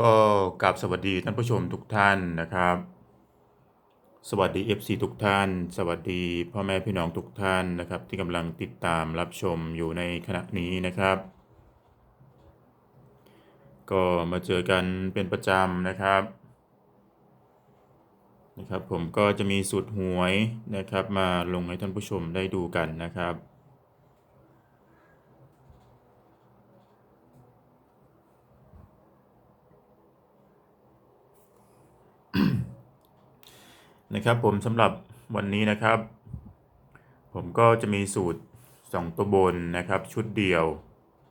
ก็กราบสวัสดีท่านผู้ชมทุกท่านนะครับ สวัสดี FC ทุกท่าน สวัสดีพ่อแม่พี่น้องทุกท่านนะครับ ที่กำลังติดตามรับชมอยู่ในขณะนี้นะครับ ก็มาเจอกันเป็นประจำนะครับนะครับ ผมก็จะมีสูตรหวยนะครับ มาลงให้ท่านผู้ชมได้ดูกันนะครับ นะครับผมสำหรับวันนี้นะครับ ผมก็จะมีสูตร 2 ตัวบนนะครับ ชุดเดียว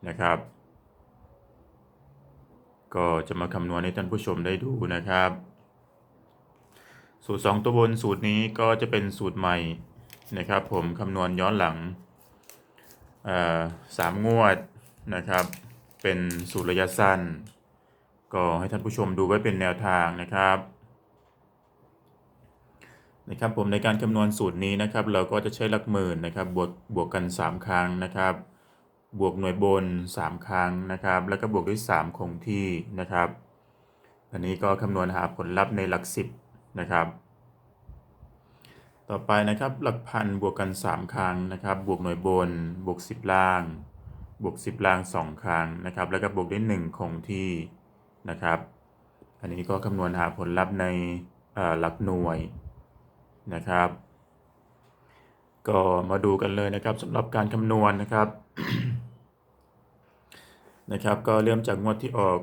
นะครับ ก็จะมาคำนวณให้ท่านผู้ชมได้ดูนะครับ สูตร 2 ตัวบนสูตรนี้ก็จะเป็นสูตรใหม่นะครับ ผมคำนวณย้อนหลังอ่อสามงวดนะครับ เป็นสูตรระยะสั้น ก็ให้ท่านผู้ชมดูไว้เป็นแนวทางนะครับ นะครับผมในการคำนวณสูตรนี้นะครับ เราก็จะใช้หลักหมื่นนะครับบวกบวกกัน 3 ครั้งนะครับ บวกหน่วยบน 3 ครั้งนะครับ แล้วก็บวกด้วย 3 คงที่นะครับ อันนี้ก็คำนวณหาผลลัพธ์ในหลัก 10 นะครับ ต่อไปนะครับหลักพันบวกกัน 3 ครั้งนะครับ บวกหน่วยบน บวก 10 ล่าง บวก 10 ล่าง 2 ครั้งนะครับ แล้วก็บวกด้วย 1 คงที่นะครับ อันนี้ก็คำนวณหาผลลัพธ์ในหลักหน่วย นะครับ ก็มาดูกันเลยนะครับสำหรับการคำนวณนะครับนะครับ ก็เริ่มจากงวดที่ออก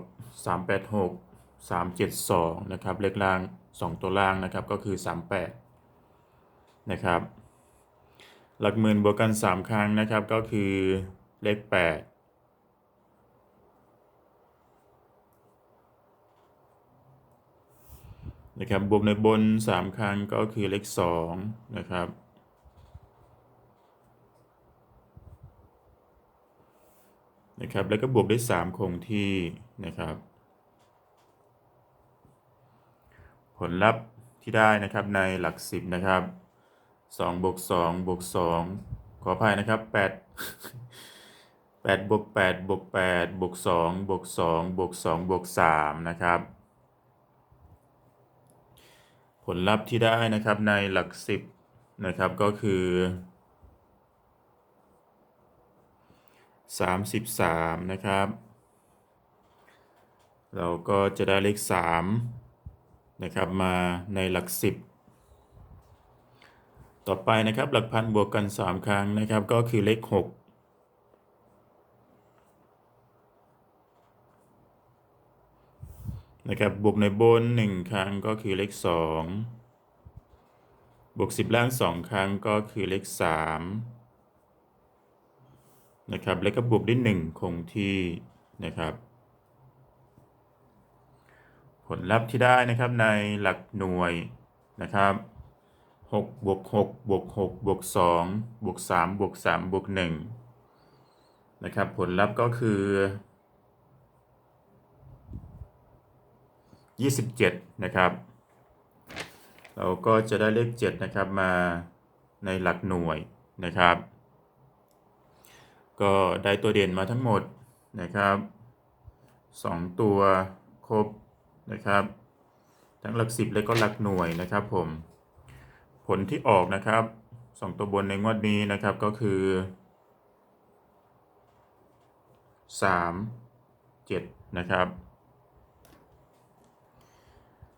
386 372 นะครับเลขล่าง 2 ตัวล่างนะครับก็คือ 38 นะครับ หลักหมื่นบวกกัน 3 ครั้งนะครับก็คือเลข 8 นะครับบวกในบน 3 ครั้งก็คือเลข2นะครับ นะครับ แล้วก็บวกด้วย 3 คงที่นะครับ ผลลัพธ์ที่ได้นะครับในหลัก 10 นะครับ2บวก2บวก2ขออภัยนะครับ 8 8บวก8บวก8บวก2บวก2บวก2บวก3นะครับ ผลลัพธ์ที่ได้นะครับในหลัก10นะครับก็คือ33นะครับ เราก็จะได้เลข3นะครับมาในหลัก10ต่อไปนะครับหลักพันบวกกัน 3 ครั้งนะครับก็คือเลข 6 นะครับบวกในบน 1 ครั้งก็คือเลข 2 บวก 10 ล่าง 2 ครั้งก็คือเลข3นะครับแล้วก็บวกด้วย 1 คงที่นะครับ ผลลัพธ์ที่ได้นะครับในหลักหน่วยนะครับ6บวก6บวก6บวก2บวก3บวก3บวก1นะครับผลลัพธ์ก็คือ 27 นะครับ เราก็จะได้เลข 7 นะครับมาในหลักหน่วยนะครับ ก็ได้ตัวเด่นมาทั้งหมดนะครับ 2 ตัวครบนะครับ ทั้งหลัก 10 และก็หลักหน่วยนะครับผมผลที่ออกนะครับ 2 ตัวบนในงวดนี้นะครับก็คือ 3 7 นะครับ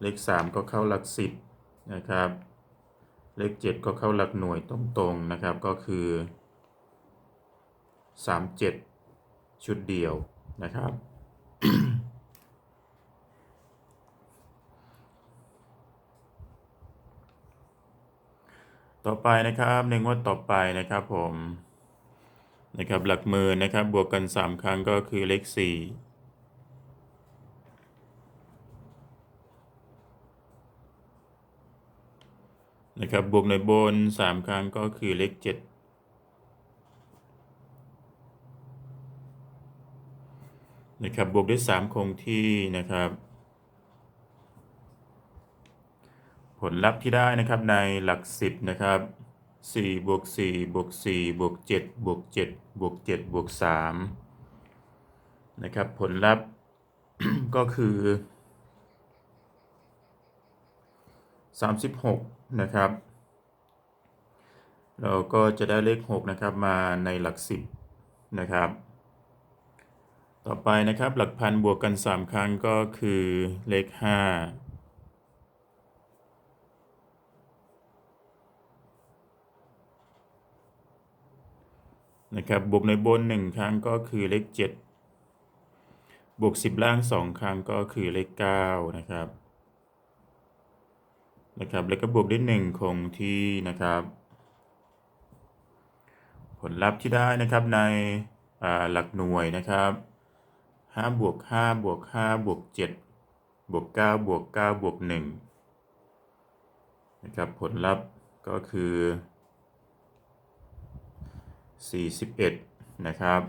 เลข 3 ก็เข้าหลัก10นะครับ เลข 7 ก็เข้าหลักหน่วยตรงๆนะครับก็คือ 37 ชุดเดียวนะครับต่อไปนะครับในงวดต่อไปนะครับผมนะครับหลักหมื่นนะครับบวกกัน 3 ครั้งก็คือเลข 4 นะครับบวกหน่วยบน 3 ครั้งก็คือเลข7นะครับบวกด้วย 3 คงที่นะครับ ผลลัพธ์ที่ได้นะครับในหลัก 10 นะครับ4บวก4บวก4บวก7บวก7บวก7บวก3นะครับผลลัพธ์ก็คือ 36 นะครับ เราก็จะได้เลข 6 นะครับมาในหลัก 10 นะครับ ต่อไปนะครับหลักพันบวกกัน 3 ครั้งก็คือเลข 5นะครับบวกในบน 1 ครั้งก็คือเลข 7 บวก 10 ล่าง 2 ครั้งก็คือเลข 9 นะครับ นะครับ แล้วก็บวกด้วย1คงที่นะครับ ผลลัพธ์ที่ได้นะครับในหลักหน่วยนะครับ5บวก5บวก5บวก7บวก9บวก9บวก1นะครับผลลัพธ์ก็คือ 41 นะครับ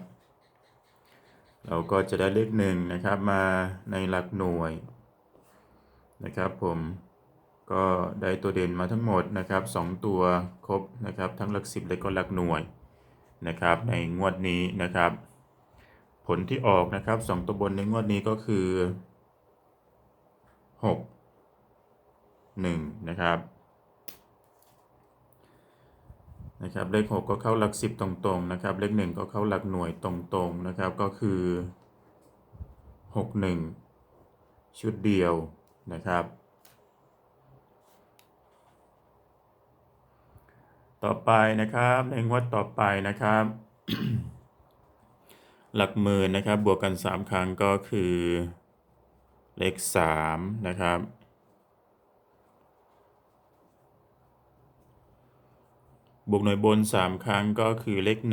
เราก็จะได้เลขหนึ่งนะครับมาในหลักหน่วยนะครับผม ก็ได้ตัวเด่นมาทั้งหมดนะครับ 2 ตัวครบนะครับทั้งหลัก10และก็หลักหน่วยนะครับในงวดนี้นะครับ ผลที่ออกนะครับ 2 ตัวบนในงวดนี้ก็คือ 6 1 นะครับนะครับเลข 6 ก็เข้าหลัก 10 ตรงๆนะครับ เลข 1 ก็เข้าหลักหน่วยตรงๆนะครับก็คือ 6 1 ชุดเดียวนะครับ ต่อไปนะครับในงวดต่อไปนะครับ หลักหมื่นนะครับ บวกกัน 3 ครั้งก็คือ เลข3นะครับ บวกหน่วยบน 3 ครั้งก็คือเลข 1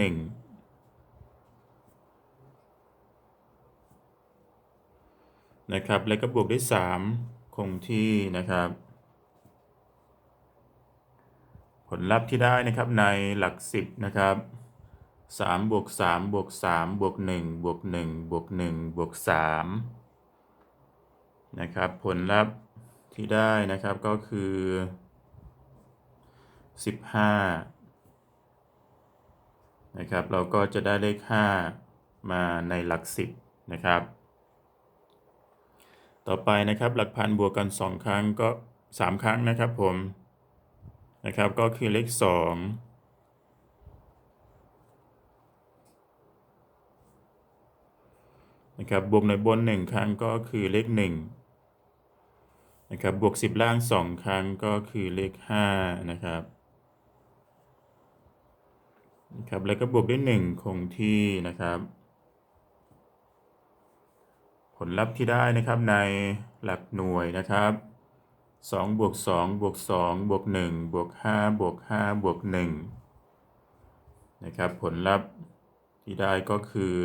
นะครับ แล้วก็บวกด้วย 3 คงที่นะครับ ผลลัพธ์ที่ได้นะครับในหลัก 10 นะครับ3บวก3บวก3บวก1บวก1บวก1บวก3นะครับ ผลลัพธ์ที่ได้นะครับก็คือ 15 นะครับ เราก็จะได้เลข 5 มาในหลัก 10 นะครับ ต่อไปนะครับหลักพันบวกกัน 2 ครั้งก็ 3 ครั้งนะครับผม นะครับก็คือเลข2นะครับบวกในบน 1 ครั้งก็คือเลข1นะครับบวก 10 ล่าง 2 ครั้งก็คือเลข5นะครับนะครับแล้วก็บวกด้วย 1 คงที่นะครับ ผลลัพธ์ที่ได้นะครับในหลักหน่วยนะครับ 2บวก2บวก2บวก1บวก5บวก5บวก1นะครับผลลัพธ์ที่ได้ก็คือ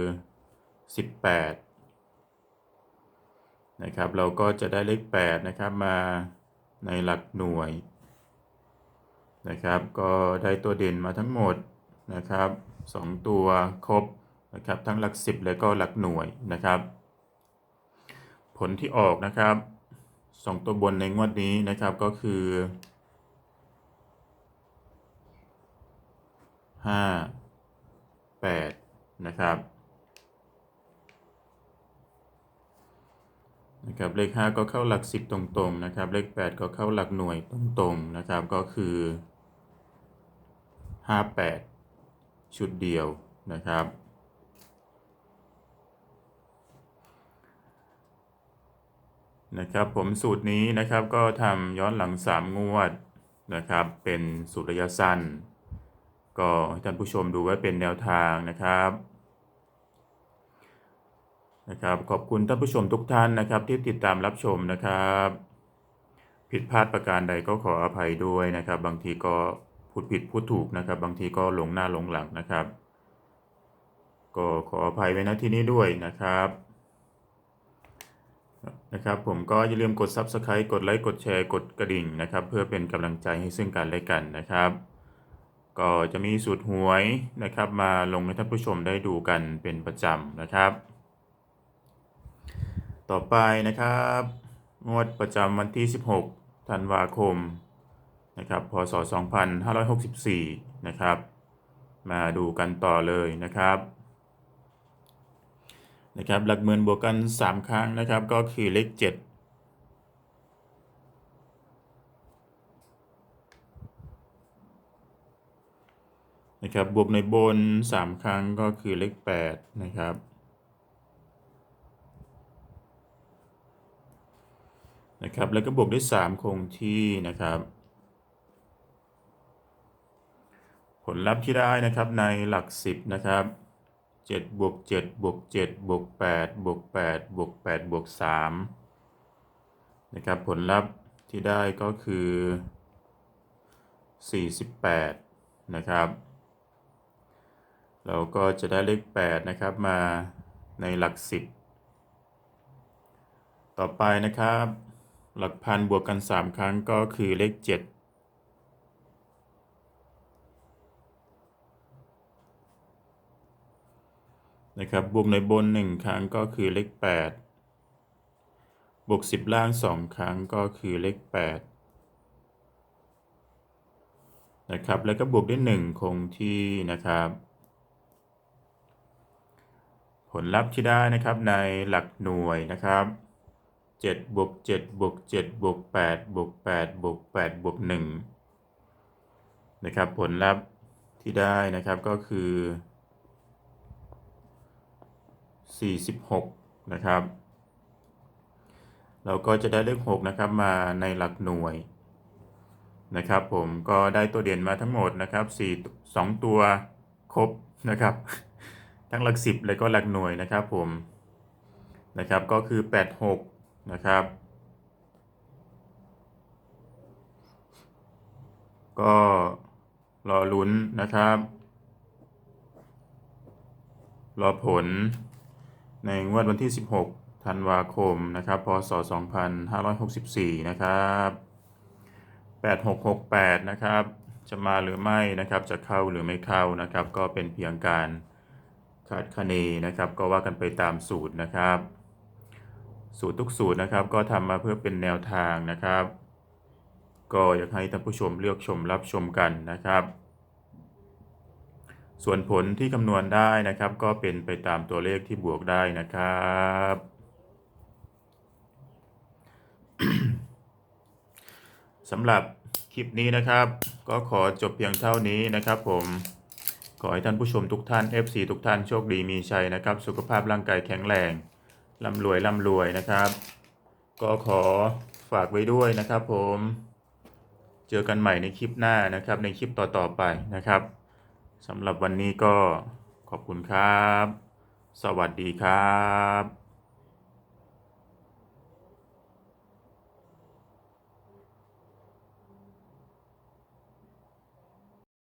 18 นะครับ เราก็จะได้เลข 8 นะครับมาในหลักหน่วย นะครับ ก็ได้ตัวเด่นมาทั้งหมดนะครับ 2 ตัวครบนะครับทั้งหลัก 10 และก็หลักหน่วยนะครับ ผลที่ออกนะครับ 2ตัวบนในงวดนี้นะครับก็คือ5 8นะครับนะครับเลข 5 ก็เข้าหลัก 10 ตรงๆนะครับ เลข 8 ก็เข้าหลักหน่วยตรงๆนะครับก็คือ 58 ชุดเดียวนะครับ นะครับผมสูตรนี้นะครับก็ทำย้อนหลัง 3 งวดนะครับ เป็นสูตรระยะสั้น ก็ให้ท่านผู้ชมดูไว้เป็นแนวทางนะครับนะครับ ขอบคุณท่านผู้ชมทุกท่านนะครับ ที่ติดตามรับชมนะครับ ผิดพลาดประการใดก็ขออภัยด้วยนะครับ บางทีก็พูดผิดพูดถูกนะครับ บางทีก็หลงหน้าหลงหลังนะครับ ก็ขออภัยไว้ณที่นี้ด้วยนะครับ นะครับผมก็อย่าลืมกด Subscribe กดไลค์กดแชร์กดกระดิ่งนะครับ เพื่อเป็นกำลังใจให้ซึ่งกันและกันนะครับ ก็จะมีสูตรหวยนะครับ มาลงให้ท่านผู้ชมได้ดูกันเป็นประจำนะครับ ต่อไปนะครับ งวดประจำวันที่ 16 ธันวาคมนะครับ พศ 2564 นะครับ มาดูกันต่อเลยนะครับ นะครับหลักหมื่นบวกกัน 3 ครั้งนะครับก็คือเลข 7นะครับบวกในบน 3 ครั้งก็คือเลข8นะครับนะครับ แล้วก็บวกด้วย 3 คงที่นะครับ ผลลัพธ์ที่ได้นะครับในหลัก 10 นะครับ 7บวก7บวก7บวก8บวก8บวก8บวก3นะครับผลลัพธ์ที่ได้ก็คือ 48 นะครับ เราก็จะได้เลข 8 นะครับมาในหลัก 10 ต่อไปนะครับ หลักพันบวกกัน 3 ครั้งก็คือเลข 7 นะครับบวกในบน 1 ครั้งก็คือเลข 8 บวก 10 ล่าง 2 ครั้งก็คือเลข 8 นะครับ แล้วก็บวกด้วย 1 คงที่นะครับ ผลลัพธ์ที่ได้นะครับในหลักหน่วยนะครับ7บวก7บวก7บวก8บวก8บวก8บวก1นะครับผลลัพธ์ที่ได้นะครับก็คือ 46 นะครับ เราก็จะได้เลข 6 นะครับมาในหลักหน่วยนะครับผมก็ได้ตัวเด่นมาทั้งหมดนะครับ4 2ตัวครบนะครับ ทั้งหลัก 10 แล้วก็หลักหน่วยนะครับผมนะครับก็คือ 86 นะครับ ก็รอลุ้นนะครับ รอผล ในงวดวันที่ 16 ธันวาคม นะครับ พศ 2564 นะครับ 8668 นะครับ จะมาหรือไม่นะครับ จะเข้าหรือไม่เข้านะครับ ก็เป็นเพียงการคาดคะเนนะครับ ก็ว่ากันไปตามสูตรนะครับ สูตรทุกสูตรนะครับ ก็ทำมาเพื่อเป็นแนวทางนะครับ ก็อยากให้ท่านผู้ชมเลือกชมรับชมกันนะครับ ส่วนผลที่คำนวณได้นะครับ ก็เป็นไปตามตัวเลขที่บวกได้นะครับสำหรับคลิปนี้นะครับ ก็ขอจบเพียงเท่านี้นะครับ ผมขอให้ท่านผู้ชมทุกท่าน FC ทุกท่านโชคดีมีชัยนะครับ สุขภาพร่างกายแข็งแรงร่ำรวยร่ำรวยนะครับ ก็ขอฝากไว้ด้วยนะครับ ผม เจอกันใหม่ในคลิปหน้านะครับ ในคลิปต่อๆไปนะครับ สำหรับวันนี้ก็ขอบคุณครับ สวัสดีครับ